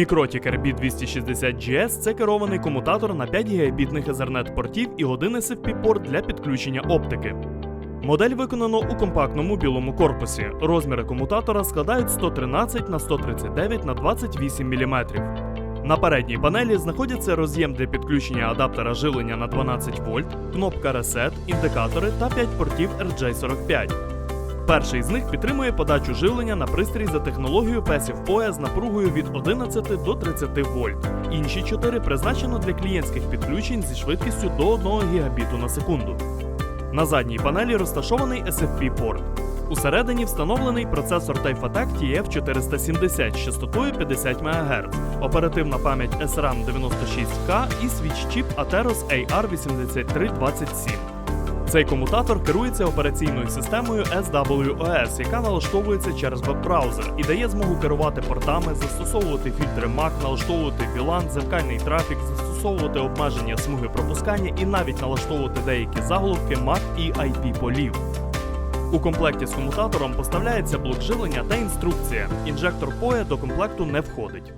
Мікротікер B260GS це керований комутатор на 5 гігабітних Ethernet портів і один SFP-порт для підключення оптики. Модель виконано у компактному білому корпусі. Розміри комутатора складають 113 на 139 на 28 мм. На передній панелі знаходяться роз'єм для підключення адаптера живлення на 12 вольт, кнопка Reset, індикатори та 5 портів RJ45. Перший з них підтримує подачу живлення на пристрій за технологією Passive PoE з напругою від 11 до 30 вольт. Інші чотири призначено для клієнтських підключень зі швидкістю до 1 гігабіту на секунду. На задній панелі розташований SFP-порт. Усередині встановлений процесор TypeAttack TF470 з частотою 50 МГц, оперативна пам'ять SRAM 96K і свіч-чіп Atheros AR8327. Цей комутатор керується операційною системою SWOS, яка налаштовується через веб-браузер і дає змогу керувати портами, застосовувати фільтри MAC, налаштовувати VLAN, зеркальний трафік, застосовувати обмеження смуги пропускання і навіть налаштовувати деякі заголовки MAC і IP полів. У комплекті з комутатором поставляється блок живлення та інструкція. Інжектор PoE до комплекту не входить.